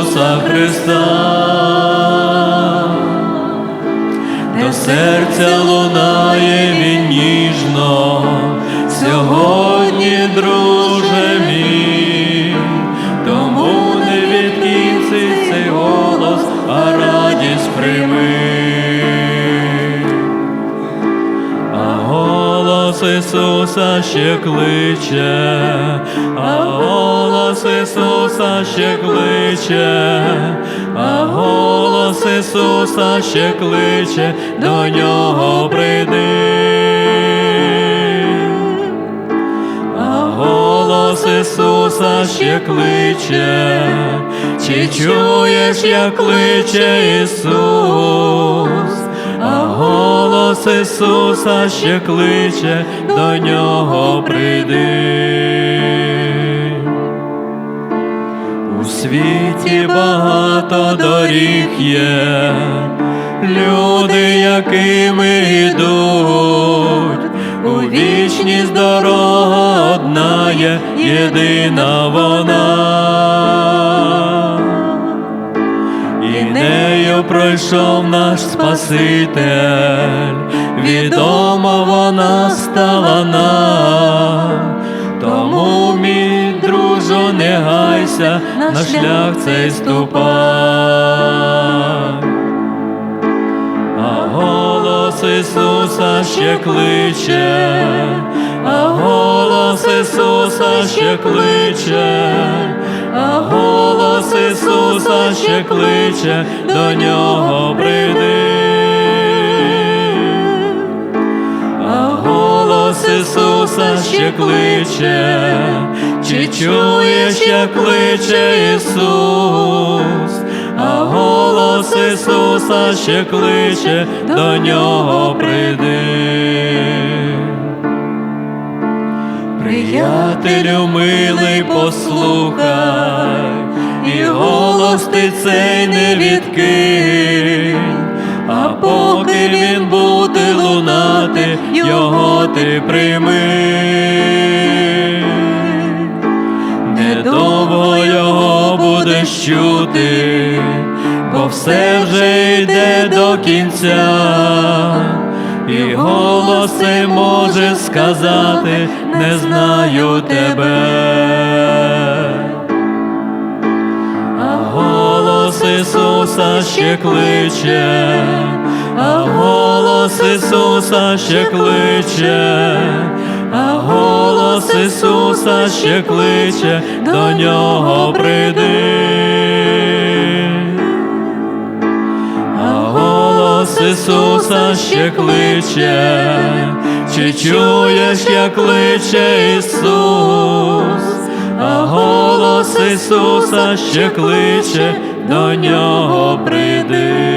Ісуса Христа. До серця лунає він ніжно, сьогодні, друже голос Ісуса ще кличе, а голос Ісуса ще кличе, а голос Ісуса ще кличе, до нього прийди. А голос Ісуса ще кличе, чи чуєш, як кличе Ісус? Голос Ісуса ще кличе, до нього прийди. У світі багато доріг є, люди, якими йдуть, у вічність дорога одна є, єдина вона. Нею пройшов наш Спаситель, відома вона стала нам. Тому, мій дружо, не гайся, на шлях цей ступай. А голос Ісуса ще кличе, а голос Ісуса ще кличе, а голос Ісуса ще кличе, до нього прийди. А голос Ісуса ще кличе, чи чуєш, як кличе Ісус, а голос Ісуса ще кличе, до нього прийди. Приятелю милий, послухай, і голос ти цей не відкинь, а поки він буде лунати, його ти прийми. Недовго його будеш чути, бо все вже йде до кінця, і голос може сказати, не знаю тебе. А голос Ісуса ще кличе, а голос Ісуса ще кличе, а голос Ісуса ще кличе, до нього прийди. Ісуса ще кличе, чи чуєш, як кличе Ісус, а голос Ісуса ще кличе, до нього прийди.